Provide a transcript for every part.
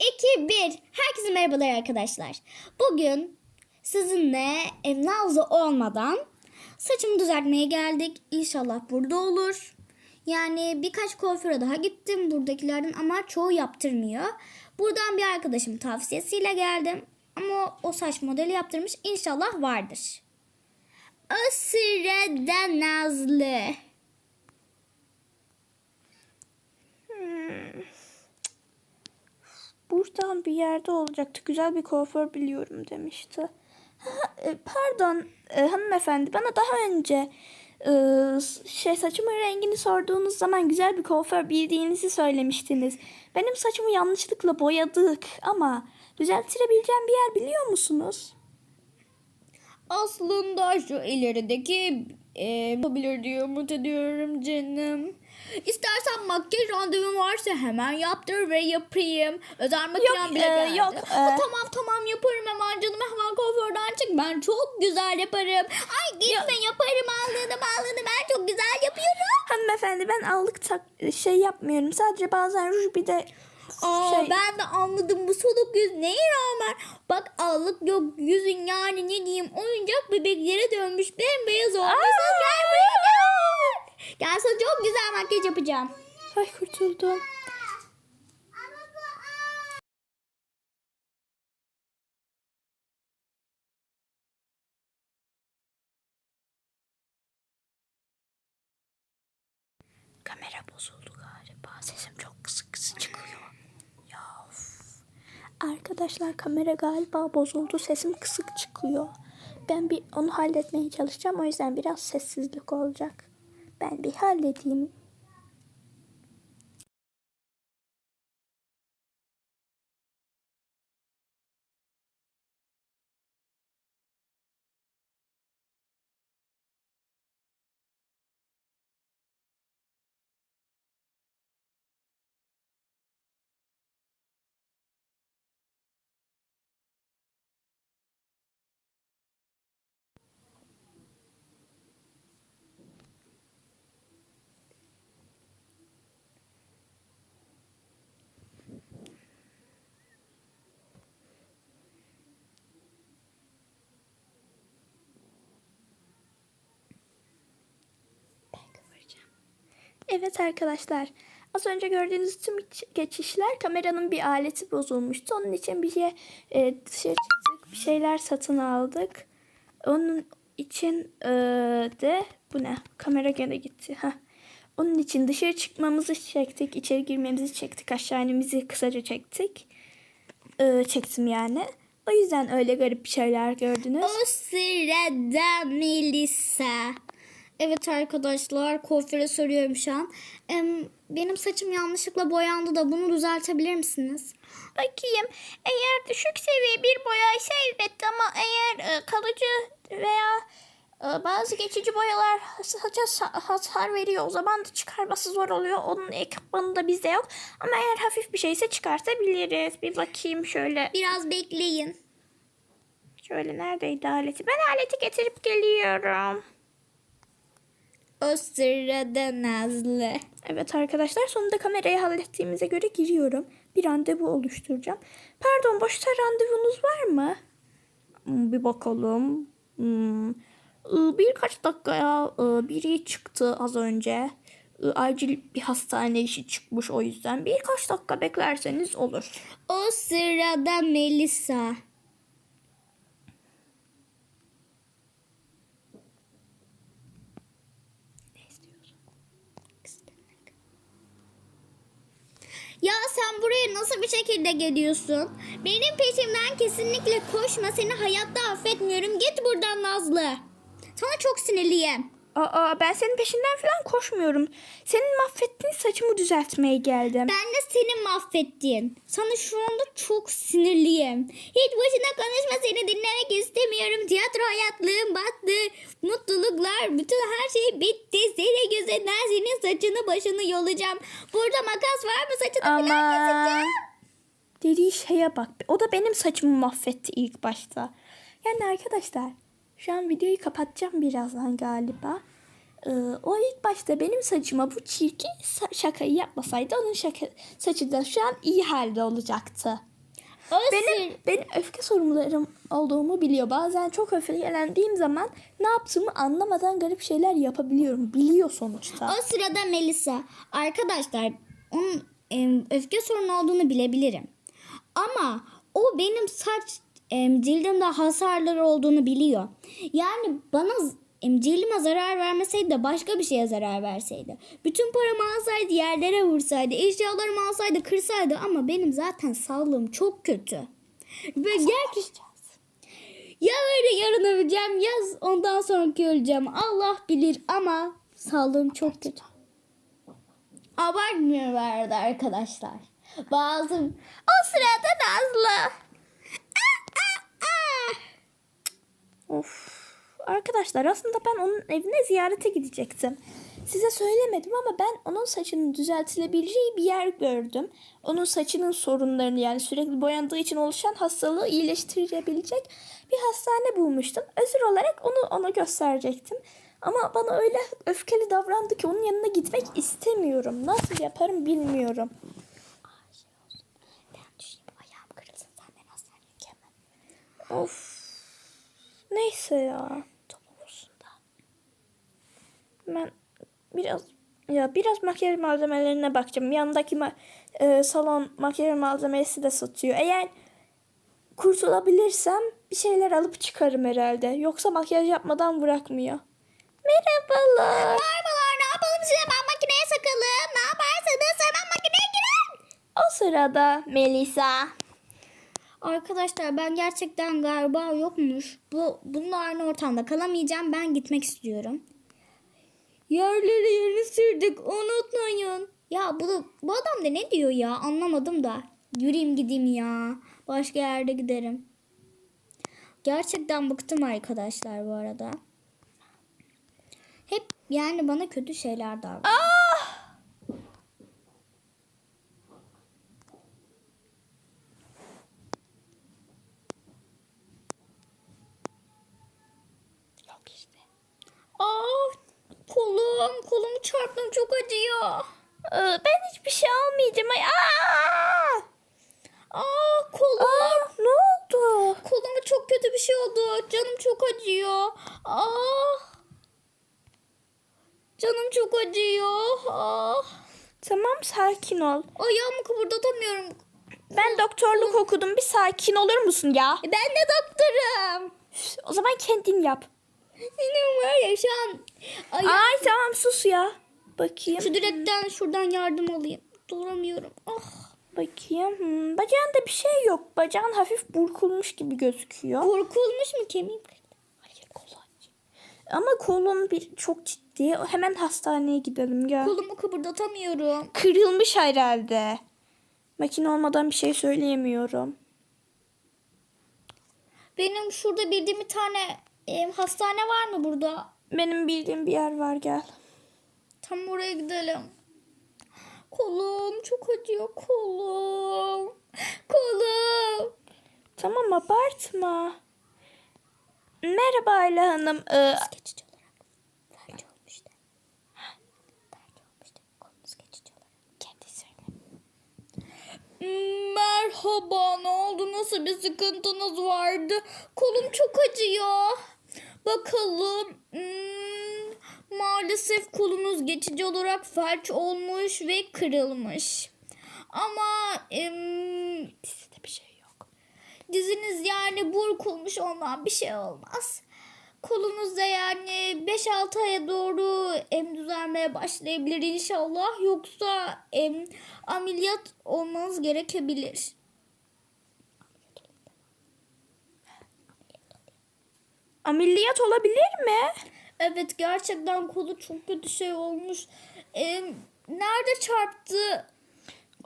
2, 1. Herkese merhabalar arkadaşlar. Bugün sizinle Nazlı olmadan saçımı düzeltmeye geldik. İnşallah burada olur. Yani birkaç kuaföre daha gittim buradakilerden ama çoğu yaptırmıyor. Buradan bir arkadaşım tavsiyesiyle geldim. Ama o saç modeli yaptırmış. İnşallah vardır. O sırada Nazlı. Buradan bir yerde olacaktı. Güzel bir kuaför biliyorum demişti. Ha, e, Pardon e, hanımefendi bana daha önce e, şey saçımın rengini sorduğunuz zaman güzel bir kuaför bildiğinizi söylemiştiniz. Benim saçımı yanlışlıkla boyadık ama düzeltirebileceğim bir yer biliyor musunuz? Aslında şu ilerideki e, yapabilir diye umut ediyorum canım. İstersen makyaj randevun varsa hemen yaptır ve yapayım. Özel makinem bile e, geldi. yok, e. tamam tamam yaparım hemen canım hemen kuaförden çık. Ben çok güzel yaparım. Ay gitme yaparım ağladım ağladım ben çok güzel yapıyorum. Hanımefendi ben allık tak şey yapmıyorum. Sadece bazen ruj bir de Aa, şey ben de anladım bu soluk yüz neye rağmen. Bak allık yok yüzün yani ne diyeyim oyuncak bebeklere dönmüş bembeyaz olmuşsun. Gel buraya gel. Gel sana çok güzel makyaj yapacağım. ay kurtuldum. Kamera bozuldu galiba. Sesim çok kısık kısık çıkıyor. Ya of. Arkadaşlar kamera galiba bozuldu. Sesim kısık çıkıyor. Ben bir onu halletmeye çalışacağım. O yüzden biraz sessizlik olacak. Ben bir halledeyim. Evet arkadaşlar. Az önce gördüğünüz tüm geçişler kameranın bir aleti bozulmuştu. Onun için bir şey e, dışarı çıktık. Bir şeyler satın aldık. Onun için e, de bu ne? Kamera gene gitti. Heh. Onun için dışarı çıkmamızı çektik. içeri girmemizi çektik. Aşağı inmemizi kısaca çektik. E, çektim yani. O yüzden öyle garip şeyler gördünüz. O sırada Melisa. Evet arkadaşlar kuaföre soruyorum şu an. Benim saçım yanlışlıkla boyandı da bunu düzeltebilir misiniz? Bakayım. Eğer düşük seviye bir boyaysa elbette ama eğer e, kalıcı veya e, bazı geçici boyalar saça sa- hasar veriyor o zaman da çıkarması zor oluyor. Onun ekipmanı da bizde yok. Ama eğer hafif bir şeyse çıkartabiliriz. Bir bakayım şöyle. Biraz bekleyin. Şöyle neredeydi aleti? Ben aleti getirip geliyorum. O sırada Nazlı. Evet arkadaşlar sonunda kamerayı hallettiğimize göre giriyorum. Bir randevu oluşturacağım. Pardon boşta randevunuz var mı? Hmm, Bir bakalım. Hmm. Ee, Birkaç dakikaya e, biri çıktı az önce. Ee, Acil bir hastane işi çıkmış o yüzden. Birkaç dakika beklerseniz olur. O sırada Melisa. Ya sen buraya nasıl bir şekilde geliyorsun? Benim peşimden kesinlikle koşma. Seni hayatta affetmiyorum. Git buradan Nazlı. Sana çok sinirliyim. Aa ben senin peşinden falan koşmuyorum. Senin mahvettiğin saçımı düzeltmeye geldim. Ben de seni mahvettin. Sana şu anda çok sinirliyim. Hiç boşuna konuşma seni dinlemek istemiyorum. Tiyatro hayatlığım battı. Mutluluklar, bütün her şey bitti. Seni yüzünden senin saçını başını yolacağım. Burada makas var mı saçını falan Ama keseceğim. dediği şeye bak. O da benim saçımı mahvetti ilk başta. Yani arkadaşlar şu an videoyu kapatacağım birazdan galiba. Ee, o ilk başta benim saçıma bu çirkin şakayı yapmasaydı onun şaka, saçı da şu an iyi halde olacaktı. O Benim, benim öfke sorunlarım olduğumu biliyor. Bazen çok öfkelendiğim zaman ne yaptığımı anlamadan garip şeyler yapabiliyorum. Biliyor sonuçta. O sırada Melisa. Arkadaşlar onun öfke sorunu olduğunu bilebilirim. Ama o benim saç cildimde hasarları olduğunu biliyor. Yani bana cildime zarar vermeseydi de başka bir şeye zarar verseydi. Bütün paramı alsaydı yerlere vursaydı. Eşyalarımı alsaydı kırsaydı. Ama benim zaten sağlığım çok kötü. Ve gerçekten ya öyle yarın öleceğim ya ondan sonraki öleceğim. Allah bilir ama sağlığım çok kötü. Abartmıyor verdi arkadaşlar. Bazı o sırada Nazlı. Of. Arkadaşlar aslında ben onun evine ziyarete gidecektim. Size söylemedim ama ben onun saçının düzeltilebileceği bir yer gördüm. Onun saçının sorunlarını yani sürekli boyandığı için oluşan hastalığı iyileştirebilecek bir hastane bulmuştum. Özür olarak onu ona gösterecektim. Ama bana öyle öfkeli davrandı ki onun yanına gitmek istemiyorum. Nasıl yaparım bilmiyorum. Of. Neyse ya. Tamam olsun da. Ben biraz ya biraz makyaj malzemelerine bakacağım. Yanındaki ma- e, salon makyaj malzemesi de satıyor. Eğer kurtulabilirsem bir şeyler alıp çıkarım herhalde. Yoksa makyaj yapmadan bırakmıyor. Merhabalar. Merhabalar ne yapalım size ben makineye sakalım. Ne yaparsanız hemen makineye girin. O sırada Melisa. Arkadaşlar ben gerçekten galiba yokmuş. Bu bununla aynı ortamda kalamayacağım. Ben gitmek istiyorum. Yerleri yeni sürdük. Unutmayın. Ya bu, bu adam da ne diyor ya? Anlamadım da. Yürüyeyim gideyim ya. Başka yerde giderim. Gerçekten bıktım arkadaşlar bu arada. Hep yani bana kötü şeyler davranıyor. Ah! Yok işte. Aa, kolum, kolumu çarptım çok acıyor. Ee, Ben hiçbir şey almayacağım. Ay, Aa! Aa, kolum. Aa, ne oldu? Koluma çok kötü bir şey oldu. Canım çok acıyor. Ah. Canım çok acıyor. Ah. Tamam sakin ol. Ayağımı kıpırdatamıyorum. Ben doktorluk okudum. Bir sakin olur musun ya? Ben de doktorum. Üf, O zaman kendin yap. Benim var ya şu an ayağım. Ay tamam sus ya. Bakayım. Şu direkten şuradan yardım alayım. Duramıyorum. Ah. Bakayım. Hmm, bacağında bir şey yok. Bacağın hafif burkulmuş gibi gözüküyor. Burkulmuş mu kemiğim? Hayır kolu Ama kolun bir çok ciddi. Hemen hastaneye gidelim gel. Kolumu kıpırdatamıyorum. Kırılmış herhalde. Makine olmadan bir şey söyleyemiyorum. Benim şurada bildiğim bir tane e, hastane var mı burada? Benim bildiğim bir yer var gel. Tam oraya gidelim. Kolum çok acıyor kolum. Kolum. Tamam abartma. Merhaba Ayla Hanım. Ee, Geçici olarak felç olmuş da. Felç olmuş da. Kolunuz geçici olarak. kendi söyle. Merhaba ne oldu nasıl bir sıkıntınız vardı? Kolum çok acıyor. Bakalım. Hmm, maalesef kolunuz geçici olarak felç olmuş ve kırılmış. Ama em, Dizide bir şey yok. diziniz yani burkulmuş ondan bir şey olmaz. Kolunuzda yani 5-6 aya doğru em düzelmeye başlayabilir inşallah. Yoksa em, ameliyat olmanız gerekebilir. Ameliyat olabilir mi? Evet gerçekten kolu çok kötü şey olmuş. Em, nerede çarptı?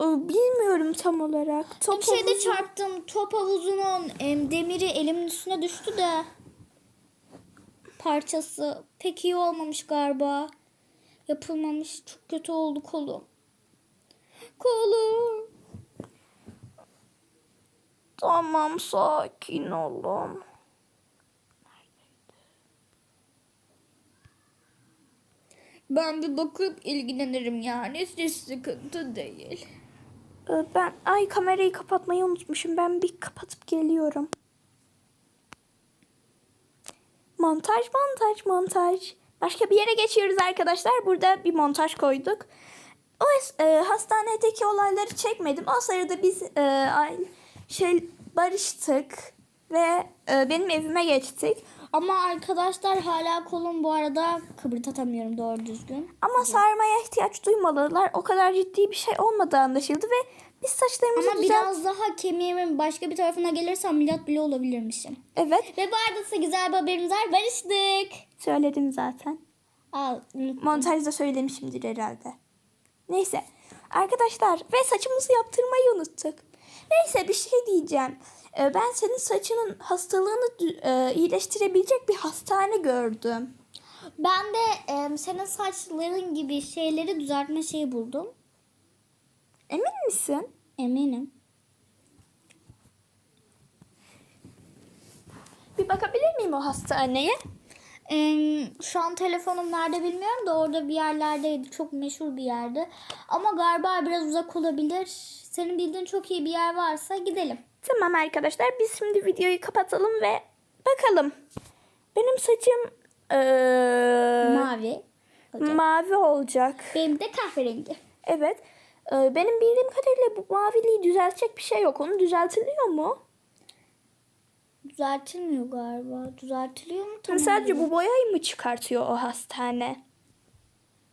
Ee, Bilmiyorum tam olarak. Top Bir şeyde havuzu- çarptım. Top havuzunun em, demiri elimin üstüne düştü de. Parçası pek iyi olmamış galiba. Yapılmamış. Çok kötü oldu kolum. Kolum. Tamam sakin olun. Ben bir bakıp ilgilenirim yani. Hiç sıkıntı değil. Ee, Ben ay kamerayı kapatmayı unutmuşum. Ben bir kapatıp geliyorum. Montaj, montaj, montaj. Başka bir yere geçiyoruz arkadaşlar. Burada bir montaj koyduk. O e, hastanedeki olayları çekmedim. O sırada biz e, ay- şey barıştık ve e, benim evime geçtik. Ama arkadaşlar hala kolum bu arada kıpırdatamıyorum doğru düzgün. Ama sarmaya ihtiyaç duymalılar. O kadar ciddi bir şey olmadığı anlaşıldı ve biz saçlarımızı Ama düzelt- biraz daha kemiğimin başka bir tarafına gelirsem ameliyat bile olabilirmişim. Evet, Ve bu arada size güzel bir haberimiz var. Barıştık. söyledim zaten. Al. Montajda söylemişimdir herhalde. Neyse. Arkadaşlar ve saçımızı yaptırmayı unuttuk. Neyse bir şey diyeceğim. Ee, Ben senin saçının hastalığını e, iyileştirebilecek bir hastane gördüm. Ben de em, senin saçların gibi şeyleri düzeltme şeyi buldum. Emin misin? Eminim. Bir bakabilir miyim o hastaneye? Em, şu an telefonum nerede bilmiyorum da orada bir yerlerdeydi. Çok meşhur bir yerde. Ama galiba biraz uzak olabilir. Senin bildiğin çok iyi bir yer varsa gidelim. Tamam arkadaşlar biz şimdi videoyu kapatalım ve bakalım. Benim saçım eee, Mavi. olacak. mavi olacak. Benim de kahverengi. Evet. Ee, Benim bildiğim kadarıyla bu maviliği düzeltecek bir şey yok. Onu düzeltiliyor mu? Düzeltilmiyor galiba. Düzeltiliyor mu? Hani Tam sadece bu boyayı mı çıkartıyor o hastane?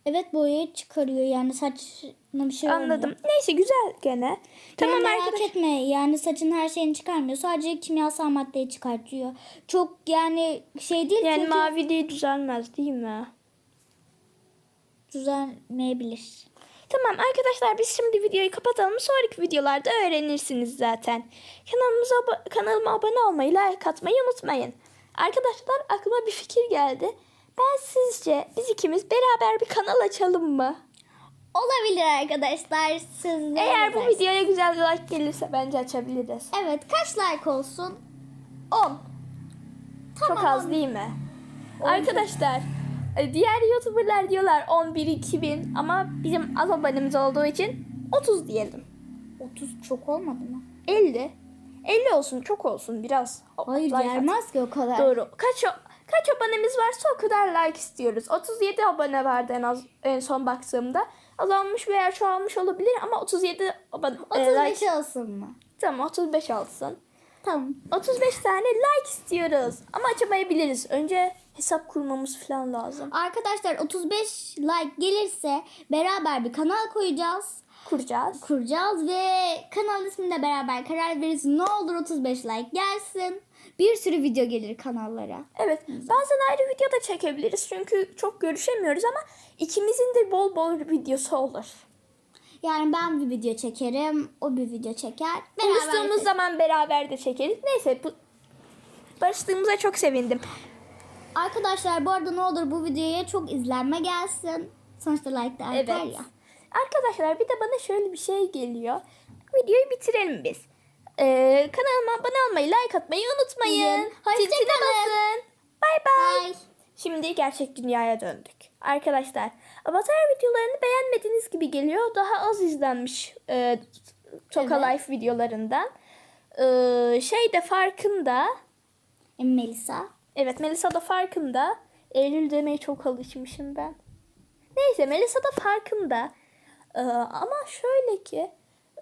Evet boyayı çıkarıyor. Yani saçına bir şey olmuyor. Anladım. Neyse güzel gene. Tamam Tamam merak arkadaş. etme. Yani saçın her şeyini çıkarmıyor. Sadece kimyasal maddeyi çıkartıyor. Çok yani şey değil. Yani çünkü maviliği düzelmez değil mi? düzelmeyebilir. Tamam arkadaşlar biz şimdi videoyu kapatalım. Sonraki videolarda öğrenirsiniz zaten. Kanalımıza kanalıma abone olmayı, like atmayı unutmayın. Arkadaşlar aklıma bir fikir geldi. Ben sizce biz ikimiz beraber bir kanal açalım mı? Olabilir arkadaşlar. Siz Eğer bu videoya güzel like gelirse bence açabiliriz. Evet kaç like olsun? 10. Çok Tamam. az değil mi? Arkadaşlar e, diğer YouTuber'lar diyorlar 11 2000 ama bizim az abonemiz olduğu için 30 diyelim. 30 çok olmadı mı? 50. 50 olsun çok olsun biraz. Hayır Like at. gelmez ki o kadar. Doğru. Kaç kaç abonemiz varsa o kadar like istiyoruz. 37 abone vardı en az en son baktığımda. Azalmış veya çoğalmış olabilir ama 37 abone e, 35 like. olsun mu? Tamam 35 alsın. Tamam. 35 tane like istiyoruz. Ama açamayabiliriz. Önce hesap kurmamız falan lazım. Arkadaşlar 35 like gelirse beraber bir kanal koyacağız. Kuracağız. Kuracağız ve kanal ismini de beraber karar veririz. Ne olur 35 like gelsin. Bir sürü video gelir kanallara. Evet. Bazen ayrı video da çekebiliriz. Çünkü çok görüşemiyoruz ama ikimizin de bol bol videosu olur. Yani ben bir video çekerim, o bir video çeker. Buluştuğumuz zaman beraber de çekeriz. Neyse bu barıştığımıza çok sevindim. Arkadaşlar bu arada ne olur bu videoya çok izlenme gelsin. Sonuçta like de artar Evet. ya. Arkadaşlar bir de bana şöyle bir şey geliyor. Videoyu bitirelim biz. Ee, kanalıma abone olmayı, like atmayı unutmayın. Hoşça kalın. basın. Bay bay. Bye. Şimdi gerçek dünyaya döndük. Arkadaşlar Avatar videolarını beğenmediğiniz gibi geliyor. Daha az izlenmiş e, Toka Evet. Life videolarından. Ee, şey de farkında. E, Melisa. Evet Melisa da farkında. Eylül demeye çok alışmışım ben. Neyse Melisa da farkında. Ee, ama şöyle ki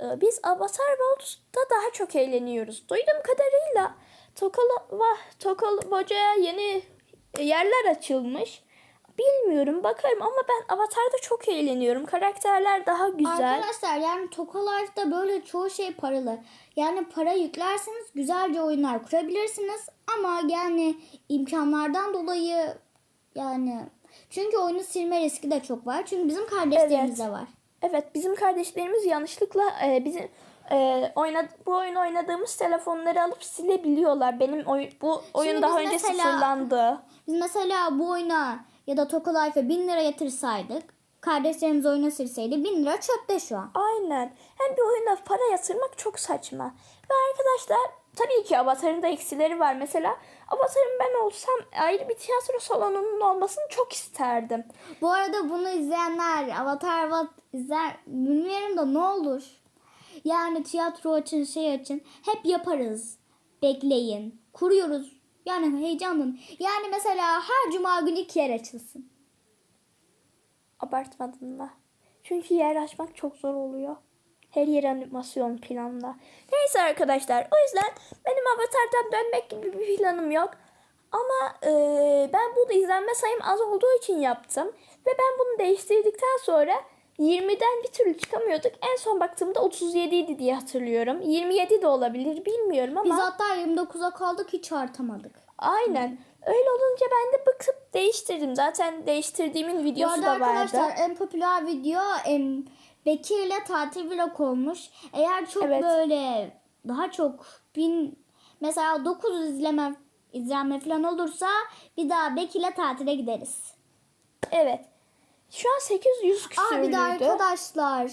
e, biz Avatar World'da daha çok eğleniyoruz. Duyduğum kadarıyla Tokala, vah, Tokalboca'ya yeni yerler açılmış. Bilmiyorum bakarım ama ben Avatar'da çok eğleniyorum. Karakterler daha güzel. Arkadaşlar yani Toka Life'da böyle çoğu şey paralı. Yani para yüklerseniz güzelce oyunlar kurabilirsiniz. Ama yani imkanlardan dolayı yani çünkü oyunu silme riski de çok var. Çünkü bizim kardeşlerimiz Evet. de var. Evet bizim kardeşlerimiz yanlışlıkla e, bizim e, oyna, bu oyunu oynadığımız telefonları alıp silebiliyorlar. Benim oy, bu oyun Şimdi daha önce mesela- sıfırlandı. Biz mesela bu oyuna ya da Toka Life'a 1000 lira yatırsaydık kardeşlerimiz oyuna silseydi 1000 lira çöpte şu an. Aynen. Hem bir oyuna para yatırmak çok saçma. Ve arkadaşlar tabii ki Avatar'ın da eksileri var. Mesela Avatar'ın ben olsam ayrı bir tiyatro salonunun olmasını çok isterdim. Bu arada bunu izleyenler Avatar What izler bilmiyorum da ne olur. Yani tiyatro açın, şey açın. Hep yaparız. Bekleyin. Kuruyoruz. Yani heyecanlı. Yani mesela her cuma günü iki yer açılsın. Abartmadın mı? Çünkü yer açmak çok zor oluyor. Her yer animasyon planda. Neyse arkadaşlar o yüzden benim avatardan dönmek gibi bir planım yok. Ama e, ben bunu izlenme sayım az olduğu için yaptım. Ve ben bunu değiştirdikten sonra 20'den bir türlü çıkamıyorduk. En son baktığımda 37 idi diye hatırlıyorum. 27 de olabilir bilmiyorum ama. Biz hatta 29'a kaldık hiç artamadık. Aynen. Öyle olunca ben de bakıp değiştirdim. Zaten değiştirdiğimin Bu videosu arada da vardı. arkadaşlar en popüler video em, Bekir'le tatil vlog olmuş. Eğer çok Evet. böyle daha çok bin mesela 900 izleme izlenme falan olursa bir daha Bekir'le tatile gideriz. Evet. Şu an 800 Aa küsürlüydü. bir de arkadaşlar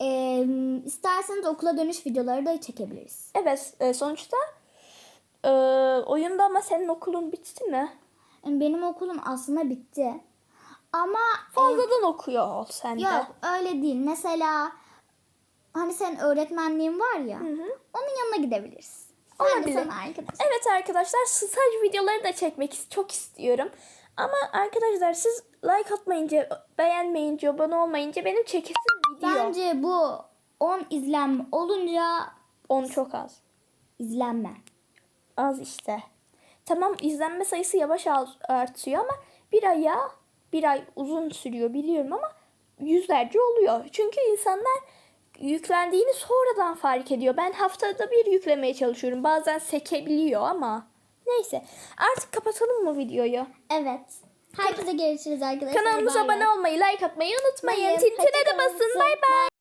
em, isterseniz okula dönüş videoları da çekebiliriz. Evet e, sonuçta e, oyunda ama senin okulun bitti mi? Benim okulum aslında bitti. Ama Fazladan okuyor ol sen de. Yok öyle değil. Mesela hani senin öğretmenliğin var ya. Onun yanına gidebiliriz. Ben de Olabilir. sana arkadaş. Evet arkadaşlar staj videoları da çekmek çok istiyorum. Ama arkadaşlar siz like atmayınca, beğenmeyince, abone olmayınca benim çekesim gidiyor. Bence bu 10 izlenme olunca 10 çok az. izlenme. Az işte. Tamam izlenme sayısı yavaş artıyor ama bir aya bir ay uzun sürüyor biliyorum ama yüzlerce oluyor. Çünkü insanlar yüklendiğini sonradan fark ediyor. Ben haftada bir yüklemeye çalışıyorum. Bazen sekebiliyor ama neyse. Artık kapatalım mı videoyu? Evet. Herkese görüşürüz arkadaşlar. Kanalımıza abone olmayı, like atmayı unutmayın. Tintine de basın. Bay bay.